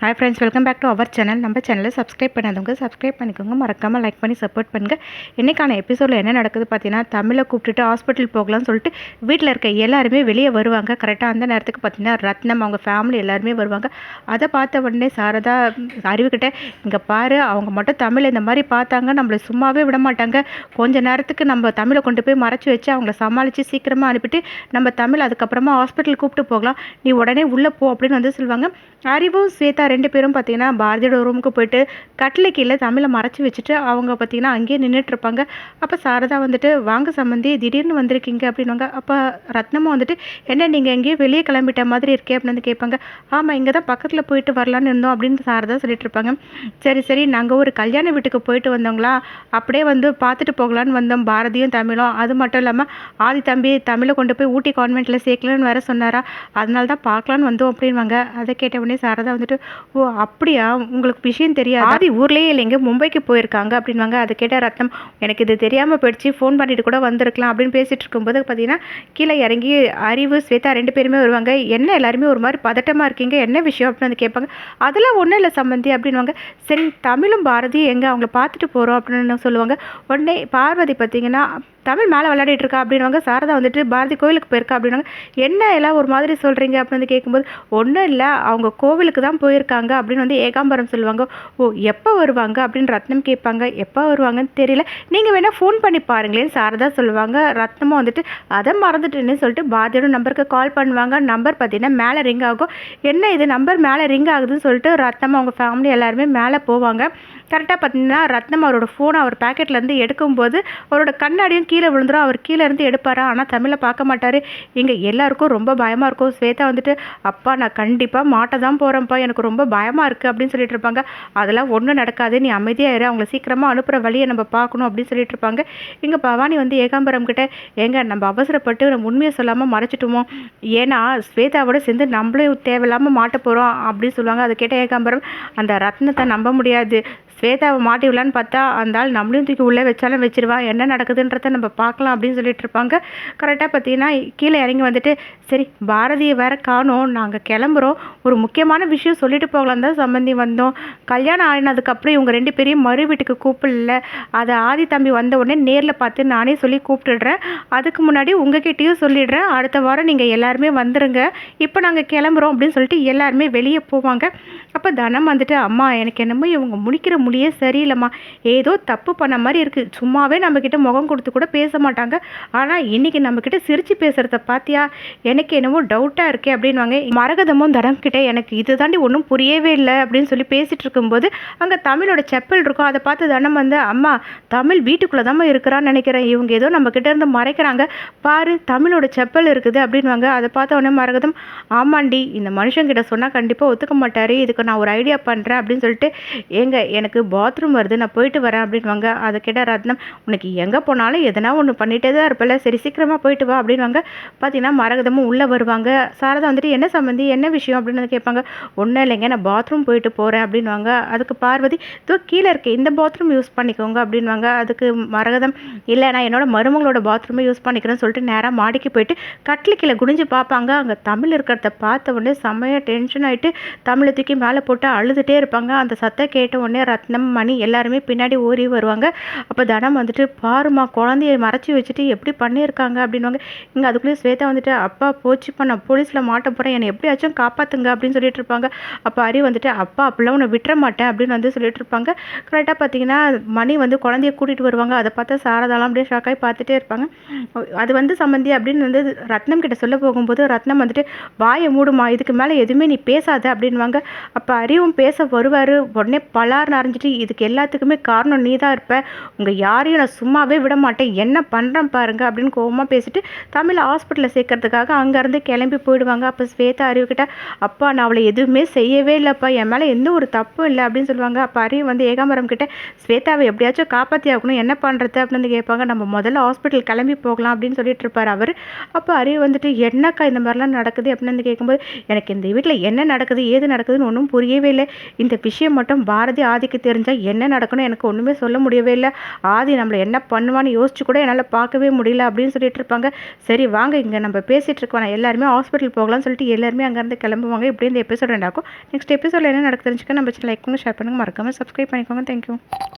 Hi friends welcome back to our channel நம்ம சேனலை subscribe பண்ணாதவங்க சப்ஸ்கிரைப் பண்ணிக்கோங்க. மறக்காமல் லைக் பண்ணி சப்போர்ட் பண்ணுங்கள் இன்றைக்கான எபிசோடில் என்ன நடக்குது பார்த்தீங்கன்னா தமிழை கூப்பிட்டுட்டு ஹாஸ்பிட்டல் போகலாம்னு சொல்லிட்டு வீட்டில் இருக்க எல்லாருமே வெளியே வருவாங்க. கரெக்டாக அந்த நேரத்துக்கு பார்த்தீங்கன்னா ரத்னம் அவங்க ஃபேமிலி எல்லாருமே வருவாங்க. அதை பார்த்த உடனே சாரதா அறிவுக்கிட்ட இங்கே பாரு அவங்க மட்டும் தமிழை இந்த மாதிரி பார்த்தாங்க. நம்மளை சும்மாவே விட மாட்டாங்க. கொஞ்ச நேரத்துக்கு நம்ம தமிழை கொண்டு போய் மறைச்சி வச்சு அவங்கள சமாளித்து சீக்கிரமாக அனுப்பிட்டு நம்ம தமிழ் அதுக்கப்புறமா ஹாஸ்பிட்டல் கூப்பிட்டு போகலாம். நீ உடனே உள்ளே போ அப்படின்னு வந்து சொல்லுவாங்க. அறிவும் ஸ்வேதா ரெண்டு பேரும் பார்த்தீங்கன்னா பாரதியோட ரூமுக்கு போயிட்டு கட்டில கீழே தமிழை மறைச்சி வச்சுட்டு அவங்க பார்த்தீங்கன்னா அங்கேயே நின்றுட்டு இருப்பாங்க அப்போ சாரதா வந்துட்டு வாங்க சம்மந்தி திடீர்னு வந்திருக்கீங்க அப்படின்வாங்க அப்போ ரத்னமும் வந்துட்டு என்ன நீங்கள் எங்கேயோ வெளியே கிளம்பிட்ட மாதிரி இருக்கே அப்படின்னு வந்து கேட்பாங்க. ஆமாம் இங்கே தான் பக்கத்தில் போயிட்டு வரலான்னு இருந்தோம் அப்படின்னு சாரதா சொல்லிட்டு இருப்பாங்க சரி சரி நாங்கள் ஒரு கல்யாண வீட்டுக்கு போயிட்டு வந்தோங்களா? அப்படியே வந்து பார்த்துட்டு போகலான்னு வந்தோம் பாரதியும் தமிழும். அது மட்டும் இல்லாமல் ஆதி தம்பி தமிழை கொண்டு போய் ஊட்டி கான்வெண்ட்டில் சேர்க்கலன்னு வேற சொன்னாரா? அதனால தான் பார்க்கலான்னு வந்தோம் அப்படின்வாங்க அதை கேட்ட உடனே சாரதா வந்துட்டு ஓ அப்படியா? உங்களுக்கு விஷயம் தெரியாது? ஆதி ஊர்லேயே இல்லைங்க மும்பைக்கு போயிருக்காங்க அப்படின்வாங்க அதை கேட்ட ரத்னம் எனக்கு இது தெரியாமல் போயிடுச்சு ஃபோன் பண்ணிட்டு கூட வந்திருக்கலாம் அப்படின்னு பேசிகிட்டு இருக்கும்போது பார்த்தீங்கன்னா கீழே இறங்கி அறிவு ஸ்வேதா ரெண்டு பேருமே வருவாங்க. என்ன எல்லாருமே ஒரு மாதிரி பதட்டமாக இருக்கீங்க? என்ன விஷயம்? அப்படின்னு வந்து கேட்பாங்க. அதெல்லாம் ஒன்றும் இல்லை சம்பந்தி அப்படின்வாங்க சரி தமிழும் பாரதியும் எங்கே? அவங்கள பார்த்துட்டு போகிறோம் அப்படின்னு சொல்லுவாங்க. உடனே பார்வதி பார்த்தீங்கன்னா தமிழ் மேலே விளையாடிட்டு இருக்கா அப்படின்வாங்க சாரதா வந்துட்டு பாரதி கோவிலுக்கு போயிருக்கா அப்படின்னாங்க என்ன எல்லாம் ஒரு மாதிரி சொல்கிறீங்க அப்படின்னு வந்து கேட்கும்போது ஒன்றும் இல்லை அவங்க கோவிலுக்கு தான் போயிருக்காங்க அப்படின்னு வந்து ஏகாம்பரம் சொல்லுவாங்க. ஓ எப்போ வருவாங்க? அப்படின்னு ரத்னம் கேட்பாங்க. எப்போ வருவாங்கன்னு தெரியல. நீங்கள் வேணால் ஃபோன் பண்ணி பாருங்களேன்னு சாரதா சொல்லுவாங்க. ரத்னமும் வந்துட்டு அதை மறந்துட்டேன்னு சொல்லிட்டு பாரதியோட நம்பருக்கு கால் பண்ணுவாங்க. நம்பர் பார்த்தீங்கன்னா மேலே ரிங் ஆகும். என்ன இது நம்பர் மேலே ரிங் ஆகுதுன்னு சொல்லிட்டு ரத்னம் அவங்க ஃபேமிலி எல்லாருமே மேலே போவாங்க. கரெக்டாக பார்த்தீங்கன்னா ரத்னம் அவரோட ஃபோனை அவர் பேக்கெட்லேருந்து எடுக்கும்போது அவரோட கண்ணாடியும் கீழே விழுந்துடும் அவர் கீழே இருந்து எடுப்பாரா? ஆனால் தமிழை பார்க்க மாட்டார். இங்கே எல்லாருக்கும் ரொம்ப பயமாக இருக்கும். ஸ்வேதா வந்துட்டு அப்பா நான் கண்டிப்பாக மாட்ட தான் போகிறேன்ப்பா எனக்கு ரொம்ப பயமாக இருக்குது அப்படின்னு சொல்லிட்டு இருப்பாங்க. அதெல்லாம் ஒன்றும் நடக்காது. நீ அமைதியாக இரு. அவங்கள சீக்கிரமாக அனுப்புகிற வழியை நம்ம பார்க்கணும் அப்படின்னு சொல்லிட்டு இருப்பாங்க. இங்கே பவானி வந்து ஏகாம்பரம் கிட்ட ஏங்க நம்ம அவசரப்பட்டு நம்ம உண்மையை சொல்லாமல் மறைச்சிட்டுமோ? ஏன்னா ஸ்வேதாவோட சேர்ந்து நம்மளும் தேவையில்லாமல் மாட்ட போகிறோம் அப்படின்னு சொல்லுவாங்க. அதை கேட்ட ஏகாம்பரம் அந்த ரத்னத்தை நம்ப முடியாது. ஸ்வேதாவை மாட்டி விடலான்னு பார்த்தா அந்த ஆள் நம்மளையும் தூக்கி உள்ளே வச்சாலும் வச்சிருவா என்ன நடக்குதுன்றத நம்ம பார்க்கலாம் அப்படின்னு சொல்லிட்டு இருப்பாங்க. கரெக்டாக பார்த்தீங்கன்னா கீழே இறங்கி வந்துட்டு சரி பாரதியை வேற காணோம் நாங்கள் கிளம்புறோம். ஒரு முக்கியமான விஷயம் சொல்லிட்டு போகலாம் தான் சம்பந்தி வந்தோம். கல்யாணம் ஆயினதுக்கப்புறம் இவங்க ரெண்டு பேரையும் மறு வீட்டுக்கு கூப்பிடல. அதை ஆதி தம்பி வந்த உடனே நேரில் பார்த்து நானே சொல்லி கூப்பிட்டுடுறேன். அதுக்கு முன்னாடி உங்ககிட்டயும் சொல்லிடுறேன். அடுத்த வாரம் நீங்கள் எல்லாருமே வந்துடுங்க இப்போ நாங்கள் கிளம்புறோம் அப்படின்னு சொல்லிட்டு எல்லாருமே வெளியே போவாங்க. அப்போ தனம் வந்துட்டு அம்மா எனக்கு என்னமோ இவங்க முடிக்கிற மொழியே சரியில்லைம்மா. ஏதோ தப்பு பண்ண மாதிரி இருக்குது சும்மாவே நம்மக்கிட்ட முகம் கொடுத்து கூட பேச மாட்டாங்க. ஆனால் இன்னைக்கு நம்மக்கிட்ட சிரித்து பேசுகிறத பார்த்தியா எனக்கு என்னமோ டவுட்டாக இருக்கே அப்படின்வாங்க மரகதமும் தனம் எனக்கு இது தாண்டி ஒன்றும் புரியவே இல்லை அப்படின்னு சொல்லி பேசிகிட்டு இருக்கும்போது அங்கே தமிழோட செப்பல் இருக்கும். அதை பார்த்து தனம் வந்து அம்மா தமிழ் வீட்டுக்குள்ளே தான் இருக்கிறான்னு நினைக்கிறேன். இவங்க ஏதோ நம்மக்கிட்ட இருந்து மறைக்கிறாங்க. பாரு தமிழோட செப்பல் இருக்குது அப்படின்வாங்க அதை பார்த்த உடனே மரகதம் ஆமாண்டி இந்த மனுஷங்கிட்ட சொன்னால் கண்டிப்பாக ஒத்துக்க மாட்டார். இதுக்கு நான் ஒரு ஐடியா பண்ணுறேன் அப்படின்னு சொல்லிட்டு எங்கள் எனக்கு பாத்ரூம் வருது நான் போயிட்டு வரேன் அப்படின்வாங்க அதை கேட்ட ரத்னம் உனக்கு எங்கே போனாலும் எதனா ஒன்று பண்ணிகிட்டே தான் இருப்பல சரி சீக்கிரமாக போயிட்டு வா அப்படின்வாங்க பார்த்தீங்கன்னா மரகதமும் உள்ளே வருவாங்க. சாரதா வந்துட்டு என்ன சம்மந்தி என்ன விஷயம்? அப்படின்னு கேட்பாங்க. ஒன்றும் இல்லைங்க நான் பாத்ரூம் போயிட்டு போகிறேன் அப்படின்வாங்க அதுக்கு பார்வதி இதோ கீழே இருக்க இந்த பாத்ரூம் யூஸ் பண்ணிக்கோங்க அப்படின்வாங்க அதுக்கு மரகதம் இல்லை நான் என்னோட மருமகளோட பாத்ரூமை யூஸ் பண்ணிக்கிறேன்னு சொல்லிட்டு நேராக மாடிக்கு போயிட்டு கட்டில் கீழே குனிஞ்சு பார்ப்பாங்க அங்கே தமிழ் இருக்கிறத பார்த்த உடனே செம்மையாக டென்ஷன் ஆகிட்டு தமிழை தூக்கி மேலே போட்டு அழுதுகிட்டே இருப்பாங்க. அந்த சத்தம் கேட்ட உடனே ரத் ரத்னம் மணி எல்லாருமே பின்னாடி ஓடி வருவாங்க. அப்போ தனம் வந்துட்டு பாருமா குழந்தைய மறைச்சி வச்சுட்டு எப்படி பண்ணியிருக்காங்க? அப்படின்வாங்க இங்கே அதுக்குள்ளேயே ஸ்வேதா வந்துட்டு அப்பா போச்சுப்பா நான் போலீஸில் மாட்ட போகிறேன் என்னை எப்படியாச்சும் காப்பாற்றுங்க அப்படின்னு சொல்லிட்டு இருப்பாங்க. அப்போ அரி வந்துட்டு அப்பா அப்படிலாம் உன்னை விட்டுற மாட்டேன் அப்படின்னு வந்து சொல்லிட்டு இருப்பாங்க. கரெக்டாக பார்த்தீங்கன்னா மணி வந்து குழந்தைய கூட்டிகிட்டு வருவாங்க. அதை பார்த்தா சாரதாலாம் அப்படியே ஷாக்காகி பார்த்துட்டே இருப்பாங்க. அது வந்து சம்மந்தி அப்படின்னு வந்து ரத்னம் கிட்ட சொல்ல போகும்போது ரத்னம் வந்துட்டு வாயை மூடுமா இதுக்கு மேலே எதுவுமே நீ பேசாத அப்படின்வாங்க அப்போ அறிவும் பேச வருவார். உடனே பலார் அறிஞ்சிட்டு இதுக்கு எல்லாத்துக்குமே காரணம் நீ தான் இருப்ப. உங்கள் யாரையும் நான் சும்மாவே விட மாட்டேன் என்ன பண்ணுறேன் பாருங்க அப்படின்னு கோவமாக பேசிட்டு தமிழ் ஹாஸ்பிட்டலில் சேர்க்கறதுக்காக அங்கேருந்து கிளம்பி போயிடுவாங்க. அப்போ ஸ்வேதா அறிவுக்கிட்ட அப்பா நான் அவளை எதுவுமே செய்யவே இல்லைப்பா. என் மேலே எந்த ஒரு தப்பும் இல்லை அப்படின்னு சொல்லுவாங்க. அப்போ அறிவு வந்து ஏகாம்பரம் கிட்ட ஸ்வேதாவை எப்படியாச்சும் காப்பாற்றி ஆகணும். என்ன பண்ணுறது அப்படின்னு வந்து கேட்பாங்க. நம்ம முதல்ல ஹாஸ்பிட்டல் கிளம்பி போகலாம் அப்படின்னு சொல்லிட்டு இருப்பார் அவர். அப்போ அறிவு வந்துட்டு என்னக்கா இந்த மாதிரிலாம் நடக்குது? அப்படின்னு வந்து கேட்கும்போது எனக்கு இந்த வீட்டில் என்ன நடக்குது? ஏது நடக்குதுன்னு ஒன்றும் புரியவே இல்லை. இந்த விஷயம் மட்டும் பாரதி ஆதிக்கு ஆதிக்கு தெரிஞ்சால் என்ன நடக்கணும் எனக்கு ஒன்றுமே சொல்ல முடியவே இல்லை. ஆதி நம்மளை என்ன பண்ணுவான்னு யோசிச்சு கூட என்னால் பார்க்கவே முடியல அப்படின்னு சொல்லிட்டு இருப்பாங்க. சரி வாங்க இங்கே நம்ம பேசிகிட்டு இருக்கோம். எல்லாருமே ஹாஸ்பிட்டல் போகலாம்னு சொல்லிட்டு எல்லாருமே அங்கேருந்து கிளம்புவாங்க. இப்படி இந்த எபிசோட் ரெண்டாக்கும் நெக்ஸ்ட் எபிசோட என்ன நடக்கு தெரிஞ்சுக்க நம்ம லைக் பண்ணுங்க ஷேர் பண்ணுங்கள் மறக்காமல் சப்ஸ்கிரைப் பண்ணிக்கோங்க தேங்க்யூ